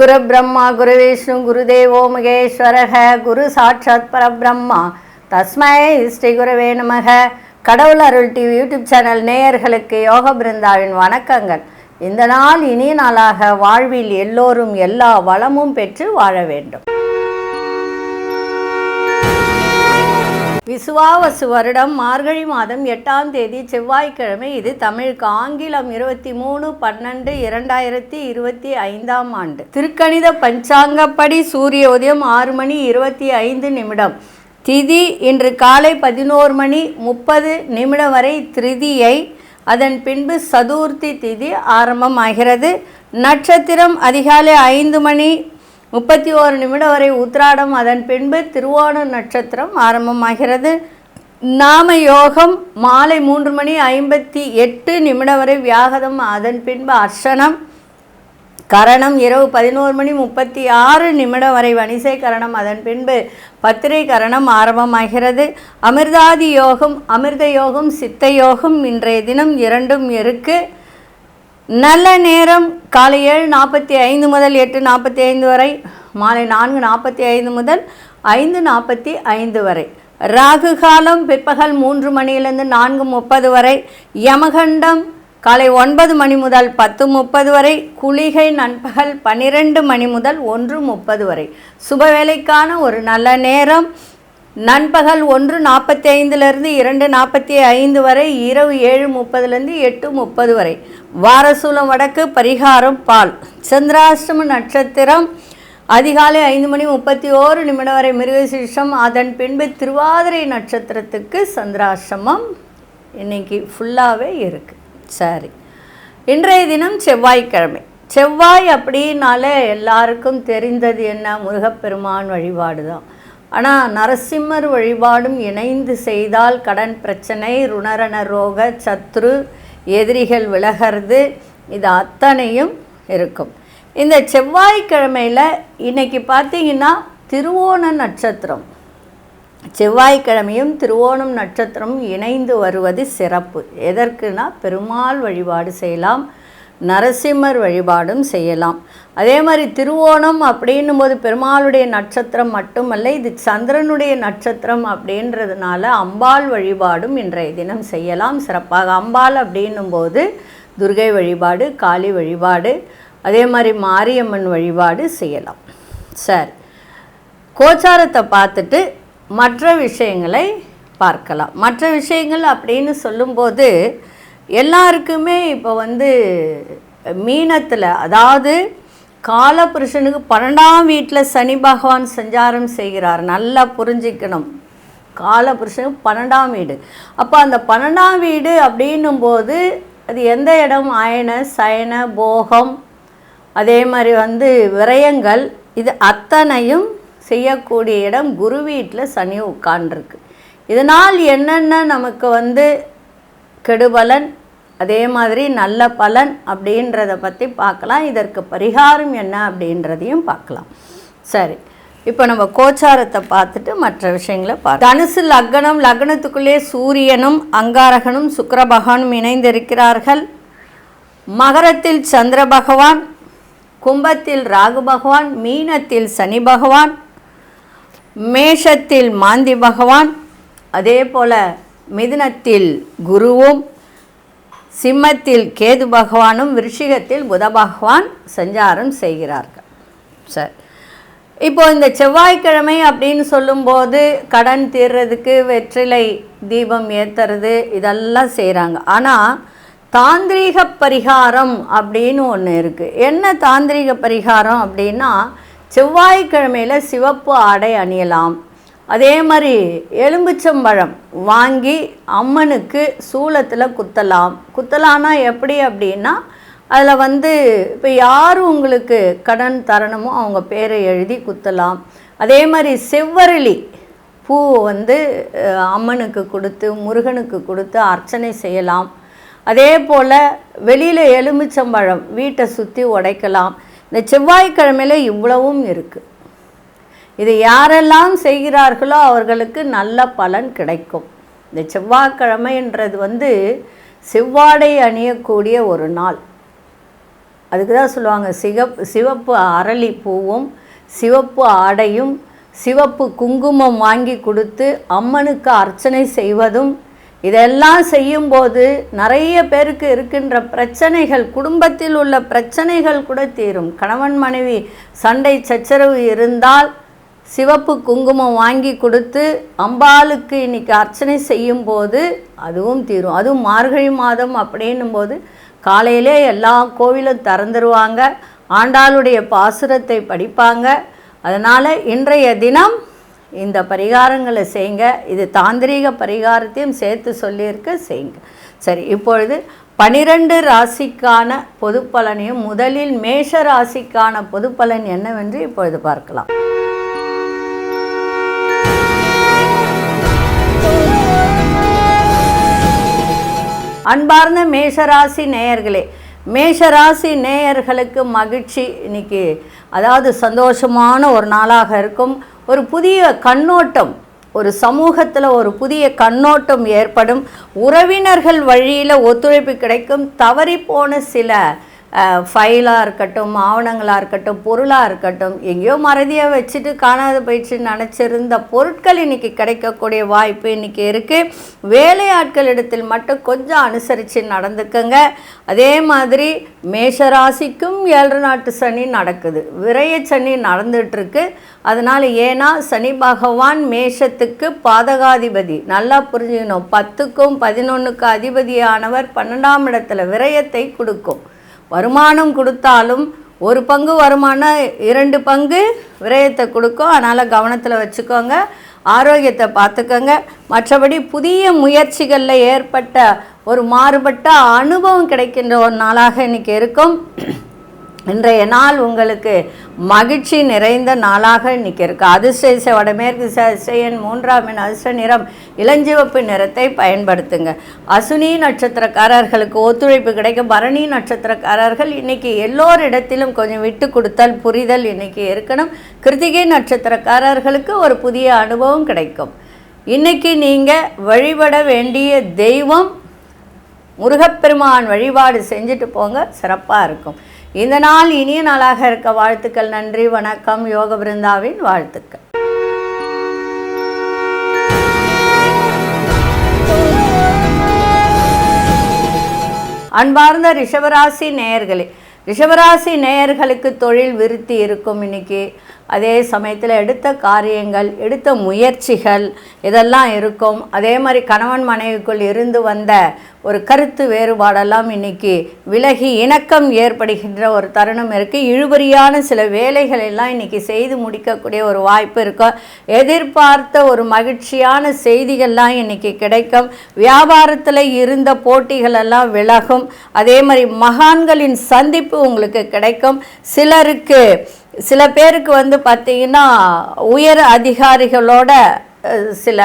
குரு பிரம்மா குரு விஷ்ணு குருதேவோ மகேஸ்வரக குரு சாட்சாத் பரபிரம்மா. தஸ்மை ஸ்ரீ குருவே நமக. கடவுள் அருள் டிவி யூடியூப் சேனல் நேயர்களுக்கு யோக பிருந்தாவின் வணக்கங்கள். இந்த நாள் இனிய நாளாக வாழ்வில் எல்லோரும் எல்லா வளமும் பெற்று வாழ வேண்டும். விசுவாவசு வருடம் மார்கழி மாதம் எட்டாம் தேதி செவ்வாய்க்கிழமை இது தமிழுக்கு ஆங்கிலம் இருபத்தி மூணு பன்னெண்டு இரண்டாயிரத்தி இருபத்தி ஐந்தாம் ஆண்டு. திருக்கணித பஞ்சாங்கப்படி சூரிய உதயம் ஆறு மணி இருபத்தி ஐந்து நிமிடம். திதி இன்று காலை பதினோரு மணி முப்பது நிமிடம் வரை திருதியை அதன் பின்பு சதுர்த்தி திதி ஆரம்பமாகிறது. நட்சத்திரம் அதிகாலை ஐந்து மணி முப்பத்தி ஓரு நிமிடம் வரை உத்ராடம் அதன் பின்பு திருவோண நட்சத்திரம் ஆரம்பமாகிறது. நாம யோகம் மாலை மூன்று மணி ஐம்பத்தி எட்டு நிமிடம் வரை வியாகதம். அதன் பின்பு அர்ஷனம் கரணம் இரவு பதினோரு மணி முப்பத்தி ஆறு நிமிடம் வரை வணிசை கரணம். அதன் பின்பு பத்திரை கரணம் ஆரம்பமாகிறது. அமிர்தாதி யோகம் அமிர்த யோகம் சித்த யோகம் இன்றைய தினம் இரண்டும் இருக்கு. நல்ல நேரம் காலை ஏழு நாற்பத்தி ஐந்து முதல் எட்டு நாற்பத்தி ஐந்து வரை மாலை நான்கு நாற்பத்தி ஐந்து முதல் ஐந்து நாற்பத்தி ஐந்து வரை. ராகு காலம் பிற்பகல் மூன்று மணியிலிருந்து நான்கு முப்பது வரை யமகண்டம் காலை ஒன்பது மணி முதல் பத்து முப்பது வரை குளிகை நண்பகல் பன்னிரெண்டு மணி முதல் ஒன்று முப்பது வரை. சுபவேளைக்கான ஒரு நல்ல நேரம். நண்பகல் ஒன்று நாற்பத்தி ஐந்துலேருந்து இரண்டு நாற்பத்தி ஐந்து வரை இரவு ஏழு முப்பதுலேருந்து எட்டு முப்பது வரை. வாரசூலம் வடக்கு பரிகாரம் பால். சந்திராஷ்டம நட்சத்திரம் அதிகாலை ஐந்து மணி முப்பத்தி ஓரு நிமிடம் வரை மிருகசீஷம் அதன் பின்பு திருவாதிரை நட்சத்திரத்துக்கு சந்திராஷ்டமம். இன்னைக்கு ஃபுல்லாகவே இருக்குது சரி. இன்றைய தினம் செவ்வாய்க்கிழமை. செவ்வாய் அப்படின்னாலே எல்லாருக்கும் தெரிந்தது என்ன? முருகப்பெருமான் வழிபாடு தான் ஆனால் நரசிம்மர் வழிபாடும் இணைந்து செய்தால் கடன் பிரச்சனை ருணரண ரோக சத்ரு எதிரிகள் விலகிறது இது அத்தனையும் இருக்கும். இந்த செவ்வாய்க்கிழமையில் இன்னைக்கு பார்த்தீங்கன்னா திருவோண நட்சத்திரம். செவ்வாய்க்கிழமையும் திருவோணம் நட்சத்திரமும் இணைந்து வருவது சிறப்பு. எதற்குனா பெருமாள் வழிபாடு செய்யலாம். நரசிம்மர் வழிபாடும் செய்யலாம். அதே மாதிரி திருவோணம் அப்படின்னும் போது பெருமாளுடைய நட்சத்திரம் மட்டுமல்ல இது சந்திரனுடைய நட்சத்திரம் அப்படின்றதுனால அம்பாள் வழிபாடும் இன்றைய தினம் செய்யலாம். சிறப்பாக அம்பாள் அப்படின்னும் போது துர்கை வழிபாடு காளி வழிபாடு அதே மாதிரி மாரியம்மன் வழிபாடு செய்யலாம். சரி. கோச்சாரத்தை பார்த்துட்டு மற்ற விஷயங்களை பார்க்கலாம். மற்ற விஷயங்கள் அப்படின்னு சொல்லும்போது எல்லாருக்குமே இப்போ வந்து மீனத்தில் அதாவது காலபுருஷனுக்கு பன்னெண்டாம் வீட்டில் சனி பகவான் சஞ்சாரம் செய்கிறார். நல்லா புரிஞ்சிக்கணும். காலபுருஷனுக்கு பன்னெண்டாம் வீடு. அப்போ அந்த பன்னெண்டாம் வீடு அப்படின்னும் போது அது எந்த இடம்? அயன சயன போகம். அதே மாதிரி வந்து விரயங்கள். இது அத்தனையும் செய்யக்கூடிய இடம் குரு வீட்டில் சனி உட்காண்டிருக்கு இதனால் என்னென்ன நமக்கு வந்து கெடுபலன்? அதே மாதிரி நல்ல பலன் அப்படின்றத பற்றி பார்க்கலாம். இதற்கு பரிகாரம் என்ன அப்படின்றதையும் பார்க்கலாம். சரி. இப்போ நம்ம கோச்சாரத்தை பார்த்துட்டு மற்ற விஷயங்களை பார்க்க தனுசு லக்னம் லக்னத்துக்குள்ளே சூரியனும் அங்காரகனும் சுக்கர பகவானும் இணைந்திருக்கிறார்கள். மகரத்தில் சந்திர பகவான் கும்பத்தில் ராகு பகவான் மீனத்தில் சனி பகவான் மேஷத்தில் மாந்தி பகவான் அதே போல் மிதுனத்தில் குருவும் சிம்மத்தில் கேது பகவானும் விருஷிகத்தில் புத பகவான் சஞ்சாரம் செய்கிறார்கள். சரி. இப்போது இந்த செவ்வாய்க்கிழமை அப்படின்னு சொல்லும்போது கடன் தீர்றதுக்கு வெற்றிலை தீபம் ஏற்றுறது இதெல்லாம் செய்கிறாங்க ஆனால் தாந்திரீக பரிகாரம் அப்படின்னு ஒன்று இருக்குது என்ன தாந்திரீக பரிகாரம் அப்படின்னா செவ்வாய்க்கிழமையில் சிவப்பு ஆடை அணியலாம். அதே மாதிரி எலும்புச்சம்பழம் வாங்கி அம்மனுக்கு சூளத்தில் குத்தலாம். குத்தலான்னா எப்படி அப்படின்னா அதில் வந்து இப்போ யார் உங்களுக்கு கடன் தரணுமோ அவங்க பேரை எழுதி குத்தலாம். அதே மாதிரி செவ்வரளி பூ வந்து அம்மனுக்கு கொடுத்து முருகனுக்கு கொடுத்து அர்ச்சனை செய்யலாம். அதே போல் வெளியில் எலுமிச்சம்பழம் வீட்டை சுற்றி உடைக்கலாம். இந்த செவ்வாய்க்கிழமையில் இவ்வளவும் இருக்குது இதை யாரெல்லாம் செய்கிறார்களோ அவர்களுக்கு நல்ல பலன் கிடைக்கும். இந்த செவ்வாய்க்கிழமைன்றது வந்து செவ்வாடை அணியக்கூடிய ஒரு நாள். அதுக்கு தான் சொல்லுவாங்க சிகப் சிவப்பு அரளி பூவும் சிவப்பு ஆடையும் சிவப்பு குங்குமம் வாங்கி கொடுத்து அம்மனுக்கு அர்ச்சனை செய்வதும் இதெல்லாம் செய்யும்போது நிறைய பேருக்கு இருக்கின்ற பிரச்சனைகள் குடும்பத்தில் உள்ள பிரச்சனைகள் கூட தீரும். கணவன் மனைவி சண்டை சச்சரவு இருந்தால் சிவப்பு குங்குமம் வாங்கி கொடுத்து அம்பாளுக்கு இன்னைக்கு அர்ச்சனை செய்யும்போது அதுவும் தீரும். அதுவும் மார்கழி மாதம் அப்படின்னும் போது காலையிலே எல்லா கோவிலும் திறந்துருவாங்க. ஆண்டாளுடைய பாசுரத்தை படிப்பாங்க. அதனால் இன்றைய தினம் இந்த பரிகாரங்களை செய்யுங்க. இது தாந்திரீக பரிகாரத்தையும் சேர்த்து சொல்லியிருக்க செய்யுங்க. சரி இப்பொழுது பனிரெண்டு ராசிக்கான பொது பலனையும் முதலில் மேஷ ராசிக்கான பொது பலன் என்னவென்று இப்பொழுது பார்க்கலாம். அன்பார்ந்த மேஷராசி நேயர்களே மேஷராசி நேயர்களுக்கு மகிழ்ச்சி இன்னைக்கு. அதாவது சந்தோஷமான ஒரு நாளாக இருக்கும். ஒரு புதிய கண்ணோட்டம் ஒரு சமூகத்தில் ஒரு புதிய கண்ணோட்டம் ஏற்படும். உறவினர்கள் வழியில் ஒத்துழைப்பு கிடைக்கும். தவறி போன சில ஃபைலாக இருக்கட்டும் ஆவணங்களாக இருக்கட்டும் பொருளாக இருக்கட்டும் எங்கேயோ மறதியாக வச்சுட்டு காணாத போயிடுச்சு நினச்சிருந்த பொருட்கள் இன்றைக்கி கிடைக்கக்கூடிய வாய்ப்பு இன்றைக்கி இருக்குது வேலையாட்களிடத்தில் மட்டும் கொஞ்சம் அனுசரித்து நடந்துக்கங்க. அதே மாதிரி மேஷராசிக்கும் ஏழு நாட்டு சனி நடக்குது. விரைய சனி நடந்துகிட்ருக்கு அதனால் ஏன்னா சனி பகவான் மேஷத்துக்கு பாதகாதிபதி. நல்லா புரிஞ்சுக்கணும். பத்துக்கும் பதினொன்றுக்கு அதிபதியானவர் பன்னெண்டாம் இடத்துல விரயத்தை கொடுக்கும். வருமானம் கொடுத்தாலும் ஒரு பங்கு வருமானம் இரண்டு பங்கு விரயத்தை கொடுக்கும். அதனால் கவனத்தில் வச்சுக்கோங்க. ஆரோக்கியத்தை பார்த்துக்கோங்க. மற்றபடி புதிய முயற்சிகளில் ஏற்பட்ட ஒரு மாறுபட்ட அனுபவம் கிடைக்கின்ற ஒரு நாளாக இன்றைக்கி இருக்கும். இன்றைய நாள் உங்களுக்கு மகிழ்ச்சி நிறைந்த நாளாக இன்னைக்கு இருக்கு அதிர்ஷ்ட வடமேற்கு அதிர்ஷ்டன் மூன்றாம் எண் அதிர்ஷ்ட நிறம் இளஞ்சிவப்பு நிறத்தை பயன்படுத்துங்க. அசுனி நட்சத்திரக்காரர்களுக்கு ஒத்துழைப்பு கிடைக்கும். பரணி நட்சத்திரக்காரர்கள் இன்னைக்கு எல்லோரிடத்திலும் கொஞ்சம் விட்டு கொடுத்தல் புரிதல் இன்னைக்கு இருக்கணும். கிருத்திகை நட்சத்திரக்காரர்களுக்கு ஒரு புதிய அனுபவம் கிடைக்கும். இன்னைக்கு நீங்கள் வழிபட வேண்டிய தெய்வம் முருகப்பெருமான் வழிபாடு செஞ்சுட்டு போங்க. சிறப்பாக இருக்கும். இந்த நாள் இனிய நாளாக இருக்க வாழ்த்துக்கள் நன்றி வணக்கம் யோக பிருந்தாவின் வாழ்த்துக்கள். அன்பார்ந்த ரிஷபராசி நேயர்களே ரிஷபராசி நேயர்களுக்கு தொழில் விருத்தி இருக்கும் இன்னைக்கு. அதே சமயத்தில் எடுத்த காரியங்கள் எடுத்த முயற்சிகள் இதெல்லாம் இருக்கும். அதே மாதிரி கணவன் மனைவிக்குள் இருந்து வந்த ஒரு கருத்து வேறுபாடெல்லாம் இன்னைக்கு விலகி இணக்கம் ஏற்படுகின்ற ஒரு தருணம் இருக்குது இழுபறியான சில வேலைகள் எல்லாம் இன்னைக்கு செய்து முடிக்கக்கூடிய ஒரு வாய்ப்பு இருக்கும் எதிர்பார்த்த ஒரு மகிழ்ச்சியான செய்திகள்லாம் இன்றைக்கி கிடைக்கும். வியாபாரத்தில் இருந்த போட்டிகள் எல்லாம் விலகும். அதே மாதிரி மகான்களின் சந்திப்பு உங்களுக்கு கிடைக்கும். சிலருக்கு சில பேருக்கு வந்து பார்த்திங்கன்னா உயர் அதிகாரிகளோட சில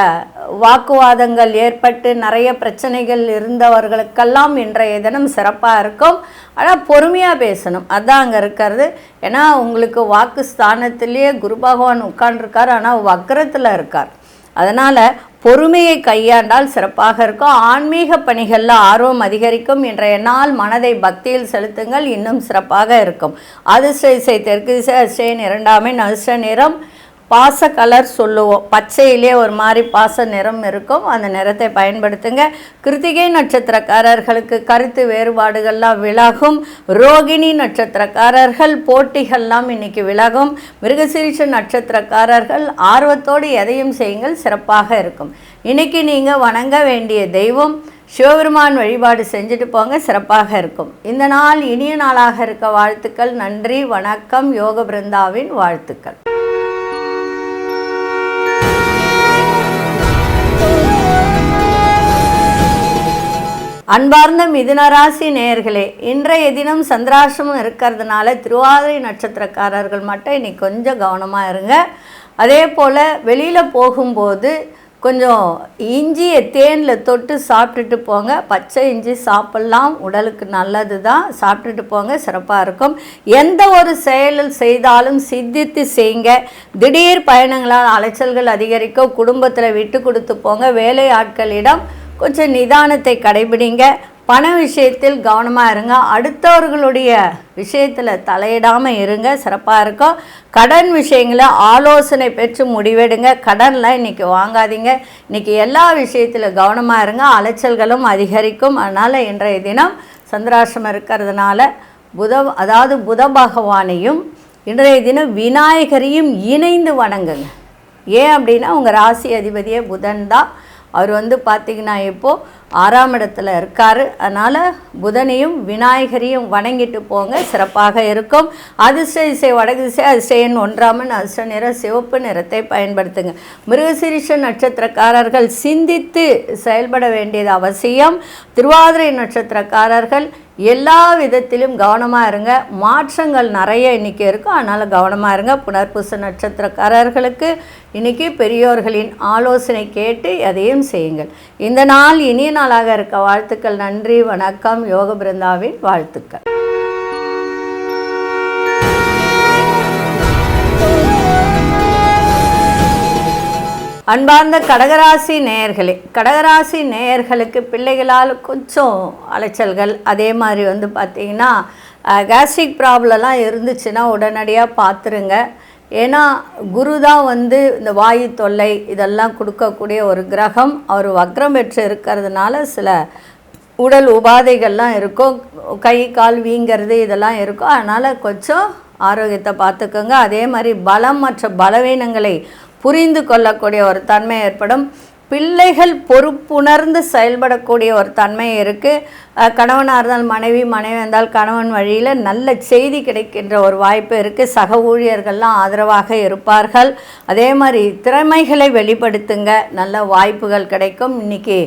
வாக்குவாதங்கள் ஏற்பட்டு நிறைய பிரச்சனைகள் இருந்தவர்களுக்கெல்லாம் இன்றைய தினம் சிறப்பாக இருக்கும். ஆனால் பொறுமையாக பேசணும். அதுதான் அங்கே இருக்கிறது. ஏன்னா உங்களுக்கு வாக்கு ஸ்தானத்திலேயே குரு பகவான் உட்காண்டிருக்கார் ஆனால் வக்கரத்தில் இருக்கார். அதனால் பொறுமையை கையாண்டால் சிறப்பாக இருக்கும். ஆன்மீக பணிகளில் ஆர்வம் அதிகரிக்கும். இன்றைய நாள் மனதை பக்தியில் செலுத்துங்கள். இன்னும் சிறப்பாக இருக்கும். அதிர்ஷ்ட இசை தெற்கு திசை அஷ்டேன் இரண்டாமே நஷ்ட நிறம் பாச கலர் சொல்லுவோம். பச்சையிலே ஒரு மாதிரி பாச நிறம் இருக்கும். அந்த நிறத்தை பயன்படுத்துங்க. கிருத்திகை நட்சத்திரக்காரர்களுக்கு கருத்து வேறுபாடுகள்லாம் விலகும். ரோகிணி நட்சத்திரக்காரர்கள் போட்டிகள்லாம் இன்னைக்கு விலகும். மிருகசீரிஷ நட்சத்திரக்காரர்கள் ஆர்வத்தோடு எதையும் செய்யுங்கள். சிறப்பாக இருக்கும். இன்னைக்கு நீங்கள் வணங்க வேண்டிய தெய்வம் சிவபெருமான் வழிபாடு செஞ்சுட்டு போங்க. சிறப்பாக இருக்கும். இந்த நாள் இனிய நாளாக இருக்க வாழ்த்துக்கள். நன்றி வணக்கம். யோக பிருந்தாவின் வாழ்த்துக்கள். அன்பார்ந்த மிதுனராசி நேயர்களே இன்றைய தினம் சந்திராசிரமம் இருக்கிறதுனால திருவாதிரை நட்சத்திரக்காரர்கள் மட்டும் இன்னைக்கு கொஞ்சம் கவனமாக இருங்க. அதே போல் வெளியில் போகும்போது கொஞ்சம் இஞ்சியை தேனில் தொட்டு சாப்பிட்டுட்டு போங்க. பச்சை இஞ்சி சாப்பிட்லாம். உடலுக்கு நல்லது தான் சாப்பிட்டுட்டு போங்க. சிறப்பாக இருக்கும். எந்த ஒரு செயலில் செய்தாலும் சித்தித்து செய்யுங்க. திடீர் பயணங்களால் அலைச்சல்கள் அதிகரிக்க குடும்பத்தில் விட்டு கொடுத்து போங்க. வேலை ஆட்களிடம் கொஞ்சம் நிதானத்தை கடைபிடிங்க. பண விஷயத்தில் கவனமாக இருங்க. அடுத்தவர்களுடைய விஷயத்தில் தலையிடாமல் இருங்க. சிறப்பாக இருக்கும். கடன் விஷயங்களை ஆலோசனை பெற்று முடிவெடுங்க. கடன்லாம் இன்றைக்கி வாங்காதீங்க. இன்றைக்கி எல்லா விஷயத்தில் கவனமாக இருங்க. அலைச்சல்களும் அதிகரிக்கும். அதனால் இன்றைய தினம் சந்திராசிரமம் இருக்கிறதுனால புத அதாவது புத பகவானையும் இன்றைய தினம் விநாயகரையும் இணைந்து வணங்குங்க. ஏன் அப்படின்னா உங்கள் ராசி அதிபதியே புதன் தான். அவர் வந்து பார்த்திங்கன்னா இப்போது ஆறாம் இடத்துல இருக்கார். அதனால் புதனையும் விநாயகரையும் வணங்கிட்டு போங்க. சிறப்பாக இருக்கும். அதிர்ஷ்ட இசை வடகு திசை அதிர்ஷ்டன் ஒன்றாமன் அதிர்ஷ்ட நிற சிவப்பு நிறத்தை பயன்படுத்துங்க. மிருகசிரிஷ நட்சத்திரக்காரர்கள் சிந்தித்து செயல்பட வேண்டியது அவசியம். திருவாதிரை நட்சத்திரக்காரர்கள் எல்லா விதத்திலும் கவனமாக இருங்க. மாற்றங்கள் நிறைய இன்றைக்கி இருக்கும் அதனால் கவனமாக இருங்க. புனர்பூச நட்சத்திரக்காரர்களுக்கு இன்றைக்கி பெரியோர்களின் ஆலோசனை கேட்டு அதையும் செய்யுங்கள். இந்த நாள் இனிய நாளாக இருக்க வாழ்த்துக்கள். நன்றி வணக்கம். யோக பிருந்தாவின் வாழ்த்துக்கள். அன்பார்ந்த கடகராசி நேயர்களே கடகராசி நேயர்களுக்கு பிள்ளைகளால் கொஞ்சம் அலைச்சல்கள். அதே மாதிரி வந்து பார்த்திங்கன்னா கேஸ்ட்ரிக் ப்ராப்ளம்லாம் இருந்துச்சுன்னா உடனடியாக பார்த்துருங்க. ஏன்னா குரு தான் வந்து இந்த வாயு தொல்லை இதெல்லாம் கொடுக்கக்கூடிய ஒரு கிரகம். அவர் வக்ரம் பெற்று இருக்கிறதுனால சில உடல் உபாதைகள்லாம் இருக்கும். கை கால் வீங்கிறது இதெல்லாம் இருக்கும். அதனால் கொஞ்சம் ஆரோக்கியத்தை பார்த்துக்கோங்க. அதே மாதிரி பலம் மற்ற பலவீனங்களை புரிந்து கொள்ளக்கூடிய ஒரு தன்மை ஏற்படும். பிள்ளைகள் பொறுப்புணர்ந்து செயல்படக்கூடிய ஒரு தன்மை இருக்குது கணவனாக இருந்தால் மனைவி மனைவி இருந்தால் கணவன் வழியில் நல்ல செய்தி கிடைக்கின்ற ஒரு வாய்ப்பு இருக்குது சக ஊழியர்கள்லாம் ஆதரவாக இருப்பார்கள். அதே மாதிரி திறமைகளை வெளிப்படுத்துங்க. நல்ல வாய்ப்புகள் கிடைக்கும். இன்றைக்கி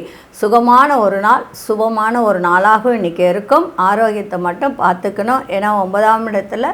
சுகமான ஒரு நாள் சுபமான ஒரு நாளாகவும் இன்றைக்கி இருக்கும். ஆரோக்கியத்தை மட்டும் பார்த்துக்கணும். ஏன்னா ஒன்பதாம் இடத்துல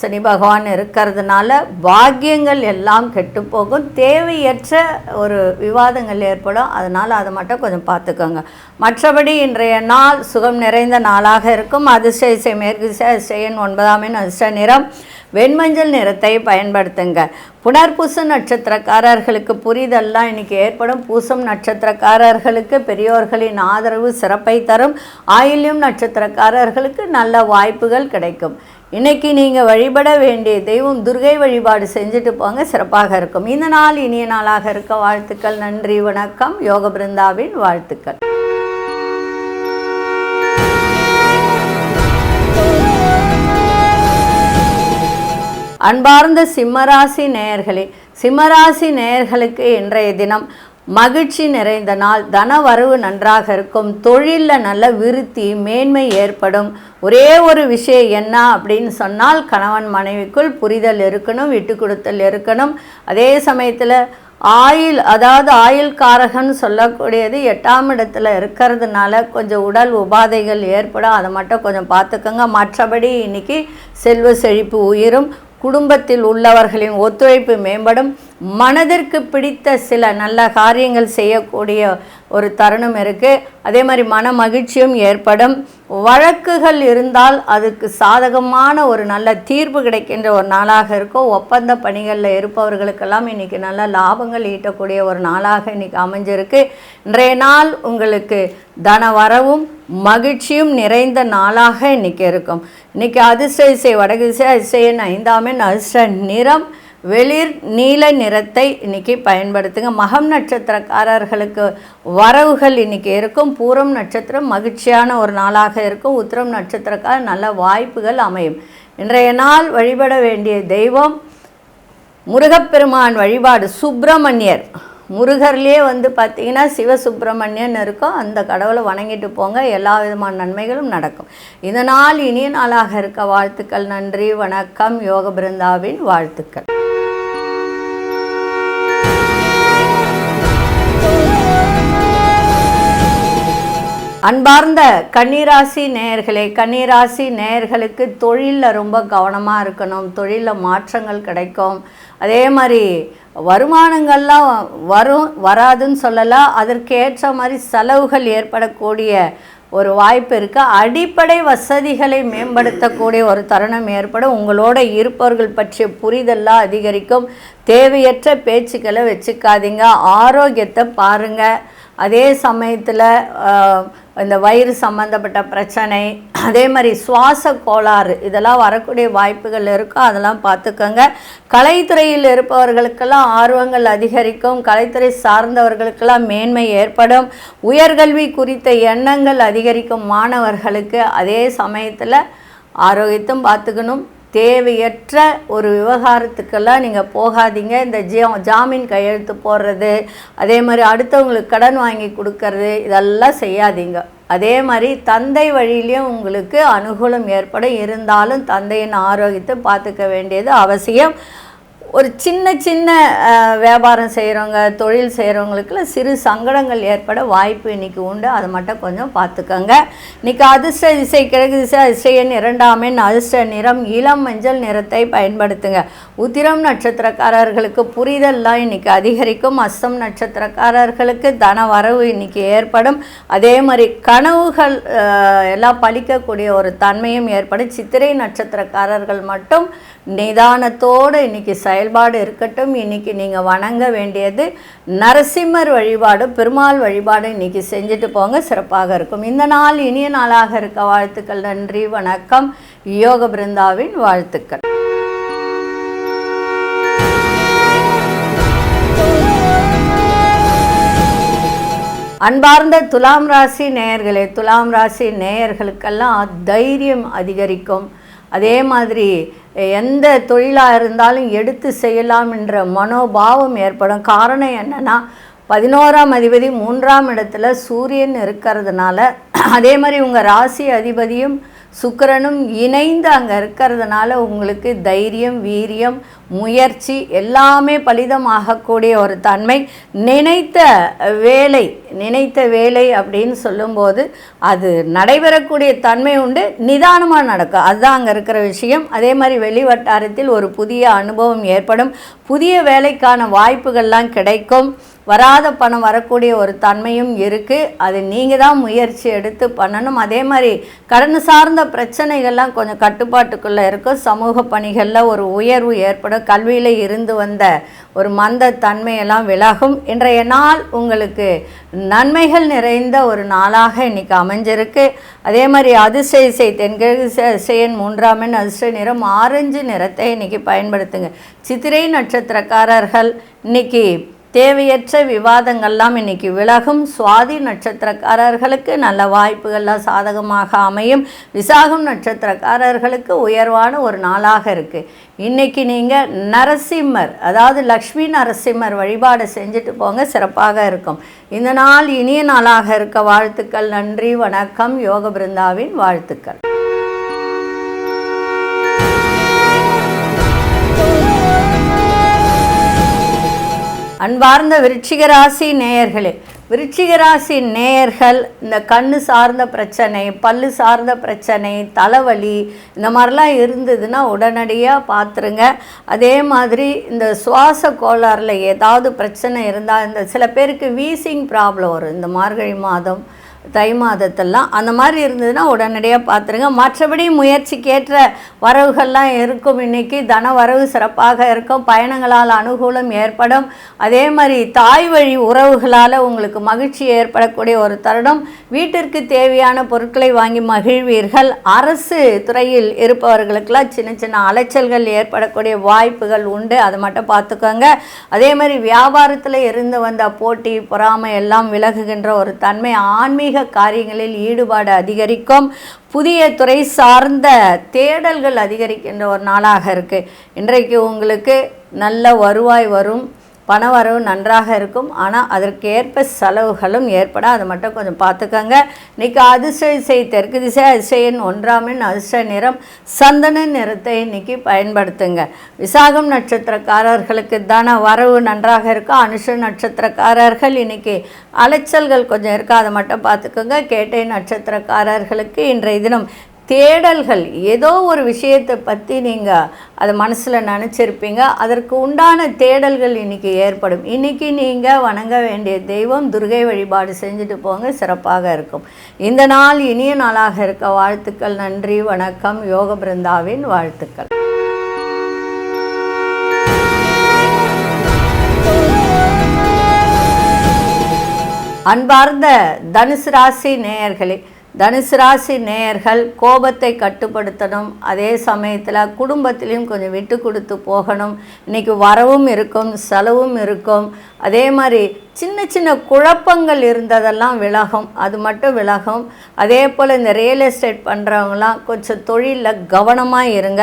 சனி பகவான் இருக்கிறதுனால பாக்கியங்கள் எல்லாம் கெட்டு போகும் தேவையற்ற ஒரு விவாதங்கள் ஏற்படும். அதனால் அதை மட்டும் கொஞ்சம் பார்த்துக்கோங்க. மற்றபடி இன்றைய நாள் சுகம் நிறைந்த நாளாக இருக்கும். அதிர்ஷ்ட இசை மேற்கு இசை அதிர்ஷ்டன் ஒன்பதாம் எண் அதிர்ஷ்ட நிறம். வெண்மஞ்சள் நிறத்தை பயன்படுத்துங்க. புனர்பூச நட்சத்திரக்காரர்களுக்கு புரிதல்லாம் இன்னைக்கு ஏற்படும். பூசம் நட்சத்திரக்காரர்களுக்கு பெரியோர்களின் ஆதரவு சிறப்பை தரும். ஆயில்யம் நட்சத்திரக்காரர்களுக்கு நல்ல வாய்ப்புகள் கிடைக்கும். இன்னைக்கு நீங்கள் வழிபட வேண்டிய தெய்வம் துர்கை வழிபாடு செஞ்சுட்டு போங்க. சிறப்பாக இருக்கும். இந்த நாள் இனிய நாளாக இருக்க வாழ்த்துக்கள். நன்றி வணக்கம். யோக பிருந்தாவின் வாழ்த்துக்கள். அன்பார்ந்த சிம்மராசி நேயர்களே சிம்மராசி நேயர்களுக்கு இன்றைய தினம் மகிழ்ச்சி நிறைந்த நாள் தன வரவு நன்றாக இருக்கும் தொழிலில் நல்ல விருத்தி மேன்மை ஏற்படும் ஒரே ஒரு விஷயம் என்ன அப்படின்னு சொன்னால் கணவன் மனைவிக்குள் புரிதல் இருக்கணும் விட்டு கொடுத்தல் இருக்கணும். அதே சமயத்தில் ஆயில் அதாவது ஆயில் காரகன்னு சொல்லக்கூடியது எட்டாம் இடத்துல இருக்கிறதுனால கொஞ்சம் உடல் உபாதைகள் ஏற்படும். அதை மட்டும் கொஞ்சம் பார்த்துக்கோங்க. மற்றபடி இன்னைக்கு செல்வ செழிப்பு உயிரும். குடும்பத்தில் உள்ளவர்களின் ஒத்துழைப்பு மேம்படும். மனதிற்கு பிடித்த சில நல்ல காரியங்கள் செய்யக்கூடிய ஒரு தருணம் இருக்குது அதே மாதிரி மன மகிழ்ச்சியும் ஏற்படும். வழக்குகள் இருந்தால் அதுக்கு சாதகமான ஒரு நல்ல தீர்ப்பு கிடைக்கின்ற ஒரு நாளாக இருக்கும். ஒப்பந்த பணிகளில் இருப்பவர்களுக்கெல்லாம் இன்றைக்கி நல்ல லாபங்கள் ஈட்டக்கூடிய ஒரு நாளாக இன்றைக்கி அமைஞ்சிருக்கு. இன்றைய நாள் உங்களுக்கு தன வரவும் மகிழ்ச்சியும் நிறைந்த நாளாக இன்றைக்கி இருக்கும். இன்றைக்கி அதிர்ஷ்ட இசை வடகு இசை அதிசயன் ஐந்தாமின் அதிர்ஷ்ட நிறம். வெளிர் நீல நிறத்தை இன்னைக்கு பயன்படுத்துங்க. மகம் நட்சத்திரக்காரர்களுக்கு வரவுகள் இன்னைக்கு இருக்கும். பூரம் நட்சத்திரம் மகிழ்ச்சியான ஒரு நாளாக இருக்கும். உத்திரம் நட்சத்திரக்கார நல்ல வாய்ப்புகள் அமையும். இன்றைய நாள் வழிபட வேண்டிய தெய்வம் முருகப்பெருமான் வழிபாடு. சுப்பிரமணியர். முருகர்லேயே வந்து பார்த்திங்கன்னா சிவசுப்பிரமணியன் இருக்கும். அந்த கடவுளை வணங்கிட்டு போங்க. எல்லா விதமான நன்மைகளும் நடக்கும். இந்த நாள் இனிய நாளாக இருக்க. வாழ்த்துக்கள் நன்றி வணக்கம். யோக பிருந்தாவின் வாழ்த்துக்கள். அன்பார்ந்த கன்னிராசி நேயர்களே கன்னிராசி நேயர்களுக்கு தொழிலில் ரொம்ப கவனமாக இருக்கணும். தொழிலில் மாற்றங்கள் கிடைக்கும். அதே மாதிரி வருமானங்கள்லாம் வரும் வராதுன்னு சொல்லலாம் அதற்கேற்ற மாதிரி செலவுகள் ஏற்படக்கூடிய ஒரு வாய்ப்பு இருக்குது அடிப்படை வசதிகளை மேம்படுத்தக்கூடிய ஒரு தருணம் ஏற்படும். உங்களோட இருப்பவர்கள் பற்றிய புரிதல்லாம் அதிகரிக்கும். தேவையற்ற பேச்சுக்களை வச்சுக்காதீங்க. ஆரோக்கியத்தை பாருங்கள் அதே சமயத்தில் இந்த வயிறு சம்மந்தப்பட்ட பிரச்சனை அதே மாதிரி சுவாச கோளாறு இதெல்லாம் வரக்கூடிய வாய்ப்புகள் இருக்கும் அதெல்லாம் பார்த்துக்கோங்க. கலைத்துறையில் இருப்பவர்களுக்கெல்லாம் ஆர்வங்கள் அதிகரிக்கும். கலைத்துறை சார்ந்தவர்களுக்கெல்லாம் மேன்மை ஏற்படும். உயர்கல்வி குறித்த எண்ணங்கள் அதிகரிக்கும் மாணவர்களுக்கு. அதே சமயத்தில் ஆரோக்கியத்தும் பார்த்துக்கணும். தேவையற்ற ஒரு விவகாரத்துக்கெல்லாம் நீங்கள் போகாதீங்க. இந்த ஜாமீன் கையெழுத்து போடுறது அதே மாதிரி அடுத்தவங்களுக்கு கடன் வாங்கி கொடுக்கறது இதெல்லாம் செய்யாதீங்க. அதே மாதிரி தந்தை வழியிலையும் உங்களுக்கு அனுகூலம் ஏற்படும் இருந்தாலும் தந்தையின் ஆரோக்கியத்தை பார்த்துக்க வேண்டியது அவசியம். ஒரு சின்ன சின்ன வியாபாரம் செய்கிறவங்க தொழில் செய்கிறவங்களுக்குலாம் சிறு சங்கடங்கள் ஏற்பட வாய்ப்பு இன்னைக்கு உண்டு. அதை மட்டும் கொஞ்சம் பார்த்துக்கோங்க. இன்றைக்கி அதிர்ஷ்ட திசை கிழக்கு திசை அதிர்ஷ்டன் இரண்டாமின் இரண்டாம் எண் அதிர்ஷ்ட நிறம் இளம் மஞ்சள் நிறத்தை பயன்படுத்துங்க. உத்திரம் நட்சத்திரக்காரர்களுக்கு புரிதல்லாம் இன்றைக்கி அதிகரிக்கும். அஸ்தம் நட்சத்திரக்காரர்களுக்கு தன வரவு இன்னைக்கு ஏற்படும். அதே மாதிரி கனவுகள் எல்லாம் பழிக்கக்கூடிய ஒரு தன்மையும் ஏற்படும். சித்திரை நட்சத்திரக்காரர்கள் மட்டும் நிதானத்தோடு இன்னைக்கு செயல்பாடு இருக்கட்டும் இன்றைக்கி நீங்கள் வணங்க வேண்டியது நரசிம்மர் வழிபாடு பெருமாள் வழிபாடு இன்றைக்கி செஞ்சுட்டு போங்க சிறப்பாக இருக்கும். இந்த நாள் இனிய நாளாக இருக்க வாழ்த்துக்கள் நன்றி வணக்கம். யோக பிருந்தாவின் வாழ்த்துக்கள். அன்பார்ந்த துலாம் ராசி நேயர்களே துலாம் ராசி நேயர்களுக்கெல்லாம் தைரியம் அதிகரிக்கும். அதே மாதிரி எந்த தொழிலாக இருந்தாலும் எடுத்து செய்யலாம் என்ற மனோபாவம் ஏற்படும். காரணம் என்னென்னா பதினோராம் அதிபதி மூன்றாம் இடத்துல சூரியன் இருக்கிறதுனால அதே மாதிரி உங்கள் ராசி அதிபதியும் சுக்கரனும் இணைந்து அங்கே இருக்கிறதுனால உங்களுக்கு தைரியம் வீரியம் முயற்சி எல்லாமே பலிதமாகக்கூடிய ஒரு தன்மை. நினைத்த வேலை நினைத்த வேலை அப்படின்னு சொல்லும்போது அது நடைபெறக்கூடிய தன்மை உண்டு நிதானமாக நடக்கும். அதுதான் அங்கே இருக்கிற விஷயம். அதே மாதிரி வெளி வட்டாரத்தில் ஒரு புதிய அனுபவம் ஏற்படும். புதிய வேலைக்கான வாய்ப்புகள்லாம் கிடைக்கும். வராத பணம் வரக்கூடிய ஒரு தன்மையும் இருக்குது அது நீங்கள் தான் முயற்சி எடுத்து பண்ணணும். அதே மாதிரி கடன் சார்ந்த பிரச்சனைகள்லாம் கொஞ்சம் கட்டுப்பாட்டுக்குள்ளே இருக்கும் சமூக பணிகளில் ஒரு உயர்வு ஏற்படும். கல்வியில் இருந்து வந்த ஒரு மந்த தன்மையெல்லாம் விலகும். இன்றைய நாள் உங்களுக்கு நன்மைகள் நிறைந்த ஒரு நாளாக இன்றைக்கி அமைஞ்சிருக்கு. அதே மாதிரி அதிசய இசை தென்கிழக்கு இசையன் மூன்றாம் எண் அதிர்ஷ்ட நிறம் ஆரஞ்சு நிறத்தை இன்னைக்கு பயன்படுத்துங்க. சித்திரை நட்சத்திரக்காரர்கள் இன்னைக்கு தேவையற்ற விவாதங்கள்லாம் இன்னைக்கு விலகும். சுவாதி நட்சத்திரக்காரர்களுக்கு நல்ல வாய்ப்புகள்லாம் சாதகமாக அமையும். விசாகம் நட்சத்திரக்காரர்களுக்கு உயர்வான ஒரு நாளாக இருக்குது இன்றைக்கி நீங்கள் நரசிம்மர் அதாவது லக்ஷ்மி நரசிம்மர் வழிபாடு செஞ்சுட்டு போங்க சிறப்பாக இருக்கும். இந்த நாள் இனிய நாளாக இருக்க வாழ்த்துக்கள் நன்றி வணக்கம் யோக பிருந்தாவின் வாழ்த்துக்கள். அன்பார்ந்த விருட்சிகராசி நேயர்களே விருச்சிகராசி நேயர்கள் இந்த கண்ணு சார்ந்த பிரச்சனை பல்லு சார்ந்த பிரச்சனை தலைவலி இந்த மாதிரிலாம் இருந்ததுன்னா உடனடியாக பார்த்துருங்க அதே மாதிரி இந்த சுவாச கோளாறில் ஏதாவது பிரச்சனை இருந்தால் இந்த சில பேருக்கு வீசிங் ப்ராப்ளம் வரும். இந்த மார்கழி மாதம் தை மாதத்தெல்லாம் அந்த மாதிரி இருந்ததுன்னா உடனடியாக பார்த்துருங்க மற்றபடி முயற்சிக்கேற்ற வரவுகள்லாம் இருக்கும். இன்னைக்கு தன வரவு சிறப்பாக இருக்கும். பயணங்களால் அனுகூலம் ஏற்படும். அதே மாதிரி தாய் வழி உறவுகளால் உங்களுக்கு மகிழ்ச்சி ஏற்படக்கூடிய ஒரு தருணம். வீட்டிற்கு தேவையான பொருட்களை வாங்கி மகிழ்வீர்கள். அரசு துறையில் இருப்பவர்களுக்கெல்லாம் சின்ன சின்ன அலைச்சல்கள் ஏற்படக்கூடிய வாய்ப்புகள் உண்டு. அதை மட்டும் பார்த்துக்கோங்க அதே மாதிரி வியாபாரத்தில் இருந்து வந்த போட்டி பொறாமை எல்லாம் விலகுகின்ற ஒரு தன்மை ஆன்மீக காரியங்களில் ஈடுபாடு அதிகரிக்கும். புதிய துறை சார்ந்த தேடல்கள் அதிகரிக்கின்ற ஒரு நாளாக இருக்குது இன்றைக்கு உங்களுக்கு நல்ல வருவாய் வரும். பண வரவு நன்றாக இருக்கும். ஆனால் அதற்கேற்ப செலவுகளும் ஏற்பட அதை மட்டும் கொஞ்சம் பார்த்துக்கோங்க. இன்றைக்கி அதிர்ஷ்ட இசை தெற்கு திசை அதிசயன் ஒன்றாம் எண் அதிர்ஷ்ட நிறம் சந்தன நிறத்தை இன்னைக்கு பயன்படுத்துங்க. விசாகம் நட்சத்திரக்காரர்களுக்கு தான வரவு நன்றாக இருக்கும் அனுஷ நட்சத்திரக்காரர்கள் இன்னைக்கு அலைச்சல்கள் கொஞ்சம் இருக்கா? அதை மட்டும் பார்த்துக்கோங்க. கேட்டை நட்சத்திரக்காரர்களுக்கு இன்றைய தினம் தேடல்கள் ஏதோ ஒரு விஷயத்தை பற்றி நீங்கள் அதை மனசில் நினச்சிருப்பீங்க. அதற்கு உண்டான தேடல்கள் இன்றைக்கி ஏற்படும். இன்றைக்கி நீங்கள் வணங்க வேண்டிய தெய்வம் துர்கை வழிபாடு செஞ்சுட்டு போங்க சிறப்பாக இருக்கும். இந்த நாள் இனிய நாளாக இருக்க வாழ்த்துக்கள் நன்றி வணக்கம் யோக பிருந்தாவின் வாழ்த்துக்கள். அன்பார்ந்த தனுசு ராசி நேயர்களே தனுசு ராசி நேயர்கள் கோபத்தை கட்டுப்படுத்தணும். அதே சமயத்தில் குடும்பத்திலையும் கொஞ்சம் விட்டு கொடுத்து போகணும். இன்றைக்கி வரவும் இருக்கும் செலவும் இருக்கும். அதே மாதிரி சின்ன சின்ன குழப்பங்கள் இருந்ததெல்லாம் விலகும். அது மட்டும் விலகும். அதே போல் இந்த ரியல் எஸ்டேட் பண்ணுறவங்களாம் கொஞ்சம் தொழிலில் கவனமாக இருங்க.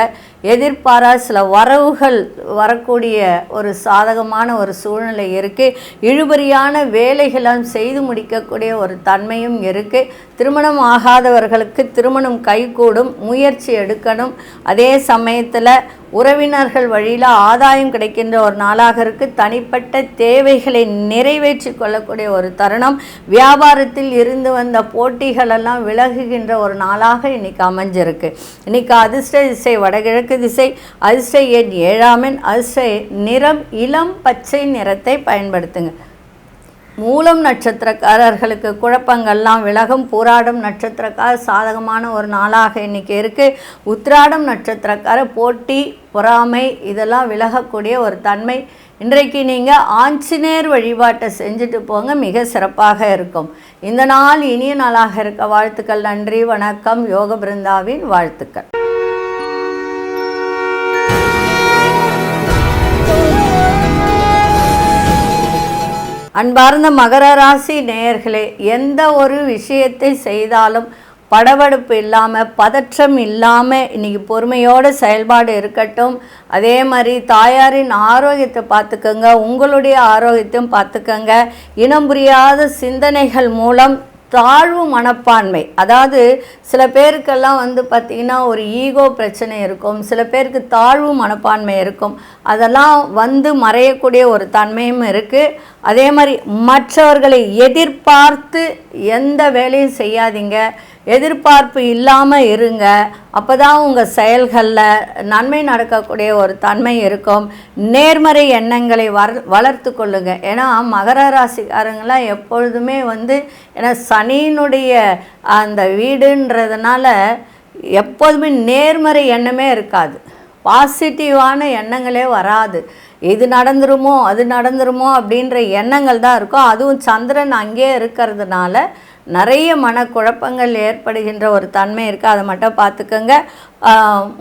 எதிர்பாரா சில வரவுகள் வரக்கூடிய ஒரு சாதகமான ஒரு சூழ்நிலை இருக்குது இழுபறியான வேலைகளும் செய்து முடிக்கக்கூடிய ஒரு தன்மையும் இருக்குது திருமணம் ஆகாதவர்களுக்கு திருமணம் கைகூடும். முயற்சி எடுக்கணும். அதே சமயத்தில் உறவினர்கள் வழியில் ஆதாயம் கிடைக்கின்ற ஒரு நாளாக இருக்குது தனிப்பட்ட தேவைகளை நிறைவேற்றி கொள்ளக்கூடிய ஒரு தருணம். வியாபாரத்தில் இருந்து வந்த போட்டிகளெல்லாம் விலகுகின்ற ஒரு நாளாக இன்னைக்கு அமைஞ்சிருக்கு. இன்னைக்கு அதிர்ஷ்ட திசை வடகிழக்கு திசை அதிர்ஷ்ட எண் ஏழாமன் அதிர்ஷ்ட நிறம் இளம் பச்சை நிறத்தை பயன்படுத்துங்க. மூலம் நட்சத்திரக்காரர்களுக்கு குழப்பங்கள்லாம் விலகும். போராடும் நட்சத்திரக்கார சாதகமான ஒரு நாளாக இன்றைக்கி இருக்குது உத்திராடம் நட்சத்திரக்கார போட்டி பொறாமை இதெல்லாம் விலகக்கூடிய ஒரு தன்மை. இன்றைக்கு நீங்கள் ஆஞ்சநேயர் வழிபாட்டை செஞ்சுட்டு போங்க மிக சிறப்பாக இருக்கும். இந்த நாள் இனிய நாளாக இருக்க வாழ்த்துக்கள் நன்றி வணக்கம் யோக பிருந்தாவின் வாழ்த்துக்கள். அன்பார்ந்த மகர ராசி நேயர்களே எந்த ஒரு விஷயத்தை செய்தாலும் படபடுப்பு இல்லாமல் பதற்றம் இல்லாமல் இன்றைக்கி பொறுமையோடு செயல்பாடு இருக்கட்டும். அதே மாதிரி தாயாரின் ஆரோக்கியத்தை பார்த்துக்கோங்க உங்களுடைய ஆரோக்கியத்தையும் பார்த்துக்கோங்க. இனம் புரியாத சிந்தனைகள் மூலம் தாழ்வு மனப்பான்மை. அதாவது சில பேருக்கெல்லாம் வந்து பார்த்திங்கன்னா ஒரு ஈகோ பிரச்சனை இருக்கும். சில பேருக்கு தாழ்வு மனப்பான்மை இருக்கும். அதெல்லாம் வந்து மறையக்கூடிய ஒரு தன்மையும் இருக்குது அதே மாதிரி மற்றவர்களை எதிர்பார்த்து எந்த வேலையும் செய்யாதீங்க. எதிர்பார்ப்பு இல்லாமல் இருங்க. அப்போ தான் உங்கள் செயல்களில் நன்மை நடக்கக்கூடிய ஒரு தன்மை இருக்கும். நேர்மறை எண்ணங்களை வர வளர்த்து கொள்ளுங்க. ஏன்னா மகர ராசிக்காரங்களாம் எப்பொழுதுமே வந்து ஏன்னா சனியினுடைய அந்த வீடுன்றதுனால எப்போதுமே நேர்மறை எண்ணமே இருக்காது. பாசிட்டிவான எண்ணங்களே வராது. இது நடந்துருமோ அது நடந்துருமோ அப்படின்ற எண்ணங்கள் தான் இருக்கும். அதுவும் சந்திரன் அங்கேயே இருக்கிறதுனால நிறைய மனக்குழப்பங்கள் ஏற்படுகின்ற ஒரு தன்மை இருக்குது அதை மட்டும் பார்த்துக்கோங்க.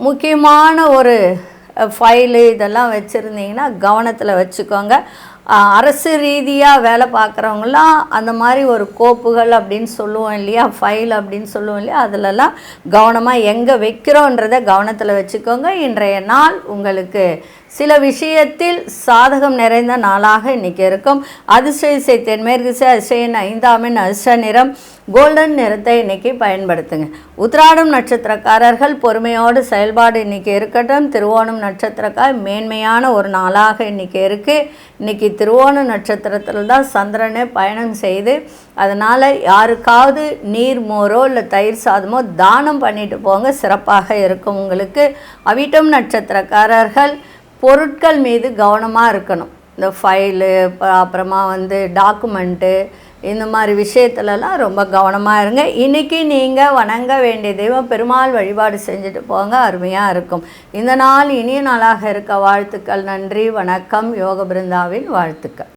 முக்கியமான ஒரு ஃபைலு இதெல்லாம் வச்சுருந்தீங்கன்னா கவனத்தில் வச்சுக்கோங்க. அரசு ரீதியாக வேலை பார்க்குறவங்களாம் அந்த மாதிரி ஒரு கோப்புகள் அப்படின்னு சொல்லுவோம் இல்லையா? ஃபைல் அப்படின்னு சொல்லுவோம் இல்லையா? அதிலெல்லாம் கவனமாக எங்கே வைக்கிறோன்றதை கவனத்தில் வச்சுக்கோங்க. இன்றைய நாள் உங்களுக்கு சில விஷயத்தில் சாதகம் நிறைந்த நாளாக இன்றைக்கி இருக்கும். அதிர்ஷ்ட தென்மேற்கு இசை அதிர்ஷ்டன் ஐந்தாமின் அதிர்ஷ்ட நிறம் கோல்டன் நிறத்தை இன்னைக்கு பயன்படுத்துங்க. உத்ராடம் நட்சத்திரக்காரர்கள் பொறுமையோடு செயல்பாடு இன்னைக்கு இருக்கட்டும். திருவோணம் நட்சத்திரக்கார் மேன்மையான ஒரு நாளாக இன்னைக்கு இருக்குது இன்னைக்கு திருவோண நட்சத்திரத்தில் தான் சந்திரனே பயணம் செய்து அதனால் யாருக்காவது நீர் மோரோ இல்லை தயிர் சாதமோ தானம் பண்ணிட்டு போங்க. சிறப்பாக இருக்கும் உங்களுக்கு. அவிட்டம் நட்சத்திரக்காரர்கள் பொருட்கள் மீது கவனமாக இருக்கணும். இந்த ஃபைலு அப்புறமா வந்து டாக்குமெண்ட்டு இந்த மாதிரி விஷயத்துலலாம் ரொம்ப கவனமாக இருங்க. இன்றைக்கி நீங்கள் வணங்க வேண்டிய தெய்வம் பெருமாள் வழிபாடு செஞ்சுட்டு போங்க. அருமையாக இருக்கும். இந்த நாள் இனிய நாளாக இருக்க. வாழ்த்துக்கள் நன்றி வணக்கம். யோக பிருந்தாவின் வாழ்த்துக்கள்.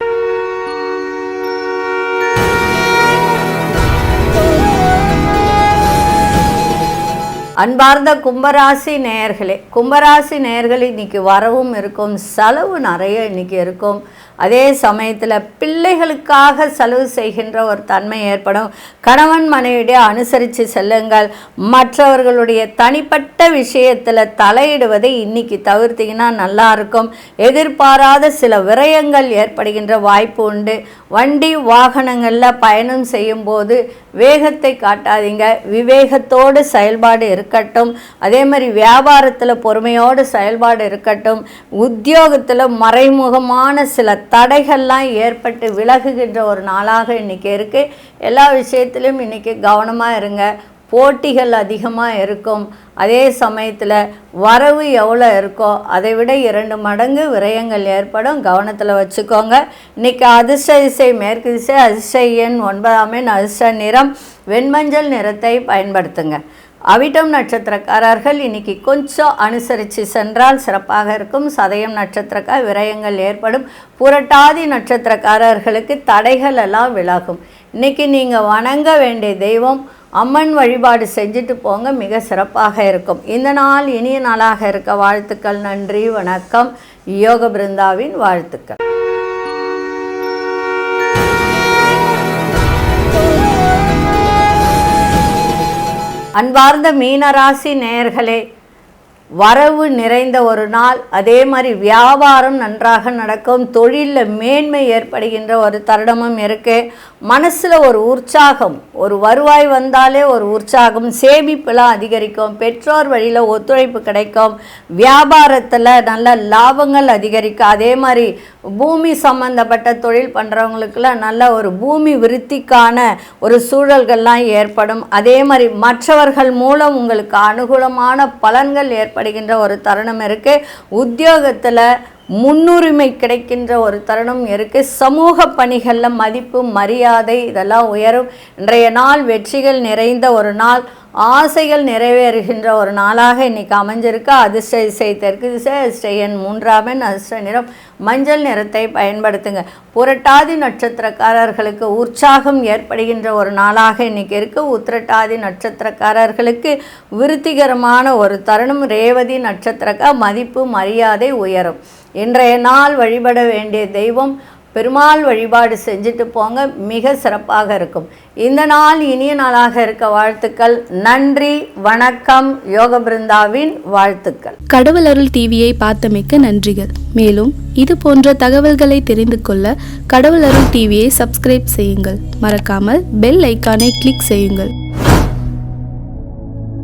அன்பார்ந்த கும்பராசி நேயர்களே கும்பராசி நேயர்கள் இன்னைக்கு வரவும் இருக்கும் செலவு நிறைய இன்னைக்கு இருக்கும். அதே சமயத்தில் பிள்ளைகளுக்காக செலவு செய்கின்ற ஒரு தன்மை ஏற்படும். கணவன் மனைவிடைய அனுசரித்து செல்லுங்கள். மற்றவர்களுடைய தனிப்பட்ட விஷயத்தில் தலையிடுவதை இன்னைக்கு தவிர்த்தீங்கன்னா நல்லா இருக்கும். எதிர்பாராத சில விரயங்கள் ஏற்படுகின்ற வாய்ப்பு உண்டு. வண்டி வாகனங்களில் பயணம் செய்யும்போது வேகத்தை காட்டாதீங்க. விவேகத்தோடு செயல்பாடு இருக்கட்டும். அதே மாதிரி வியாபாரத்தில் பொறுமையோடு செயல்பாடு இருக்கட்டும். உத்தியோகத்தில் மறைமுகமான சில தடைகள்லாம் ஏற்பட்டு விலகுகின்ற ஒரு நாளாக இன்றைக்கி இருக்குது எல்லா விஷயத்திலும் இன்றைக்கி கவனமாக இருங்க. போட்டிகள் அதிகமாக இருக்கும். அதே சமயத்தில் வரவு எவ்வளோ இருக்கோ அதை விட இரண்டு மடங்கு விரயங்கள் ஏற்படும். கவனத்தில் வச்சுக்கோங்க. இன்றைக்கி அதிர்ஷ்ட திசை மேற்கு திசை அதிர்ஷ்ட எண் ஒன்பதாம் எண் அதிர்ஷ்ட நிறம் வெண்மஞ்சள் நிறத்தை பயன்படுத்துங்க. அவிட்டம் நட்சத்திரக்காரர்கள் இன்னைக்கு கொஞ்சம் அனுசரித்து சென்றால் சிறப்பாக இருக்கும். சதயம் நட்சத்திரக்கார் விரயங்கள் ஏற்படும். புரட்டாதி நட்சத்திரக்காரர்களுக்கு தடைகள் எல்லாம் விலகும். இன்னைக்கு நீங்கள் வணங்க வேண்டிய தெய்வம் அம்மன் வழிபாடு செஞ்சுட்டு போங்க மிக சிறப்பாக இருக்கும். இந்த நாள் இனிய நாளாக இருக்க வாழ்த்துக்கள். நன்றி வணக்கம். யோக பிருந்தாவின் வாழ்த்துக்கள். அன்பார்ந்த மீனராசி நேயர்களே வரவு நிறைந்த ஒரு நாள். அதே மாதிரி வியாபாரம் நன்றாக நடக்கும். தொழிலில் மேன்மை ஏற்படுகின்ற ஒரு தருணமும் இருக்குது மனசில் ஒரு உற்சாகம் ஒரு வருவாய் வந்தாலே ஒரு உற்சாகம். சேமிப்பெல்லாம் அதிகரிக்கும். பெற்றோர் வழியில் ஒத்துழைப்பு கிடைக்கும். வியாபாரத்தில் நல்ல லாபங்கள் அதிகரிக்கும். அதே மாதிரி பூமி சம்பந்தப்பட்ட தொழில் பண்ணுறவங்களுக்குலாம் நல்ல ஒரு பூமி விருத்திக்கான ஒரு சூழல்கள்லாம் ஏற்படும். அதே மாதிரி மற்றவர்கள் மூலம் உங்களுக்கு அனுகூலமான பலன்கள் ஏற்படுகின்ற ஒரு தருணம் இருக்குது உத்தியோகத்தில் முன்னுரிமை கிடைக்கின்ற ஒரு தருணம் இருக்குது சமூக பணிகளில் மதிப்பு மரியாதை இதெல்லாம் உயரும். இன்றைய நாள் வெற்றிகள் நிறைந்த ஒரு நாள். ஆசைகள் நிறைவேறுகின்ற ஒரு நாளாக இன்னைக்கு அமைஞ்சிருக்கு. அதிர்ஷ்ட இசை தெற்கு திசை அதிர்ஷ்ட எண் மூன்றாம் எண் அதிர்ஷ்ட நிறம். மஞ்சள் நிறத்தை பயன்படுத்துங்க. புரட்டாதி நட்சத்திரக்காரர்களுக்கு உற்சாகம் ஏற்படுகின்ற ஒரு நாளாக இன்னைக்கு இருக்கு. உத்திரட்டாதி நட்சத்திரக்காரர்களுக்கு விருத்திகரமான ஒரு தருணம். ரேவதி நட்சத்திரக்கா மதிப்பு மரியாதை உயரும். இன்றைய நாள் வழிபட வேண்டிய தெய்வம் பெருமாள் வழிபாடு செஞ்சுட்டு போங்க. மிக சிறப்பாக இருக்கும். இந்த நாள் இனிய நாளாக இருக்க வாழ்த்துக்கள். நன்றி வணக்கம். யோக பிருந்தாவின் வாழ்த்துக்கள். கடவுள் அருள் டிவியை பார்த்தமைக்க நன்றிகள். மேலும் இது போன்ற தகவல்களை தெரிந்து கொள்ள கடவுள் அருள் டிவியை சப்ஸ்கிரைப் செய்யுங்கள். மறக்காமல் பெல் ஐக்கானை கிளிக் செய்யுங்கள்.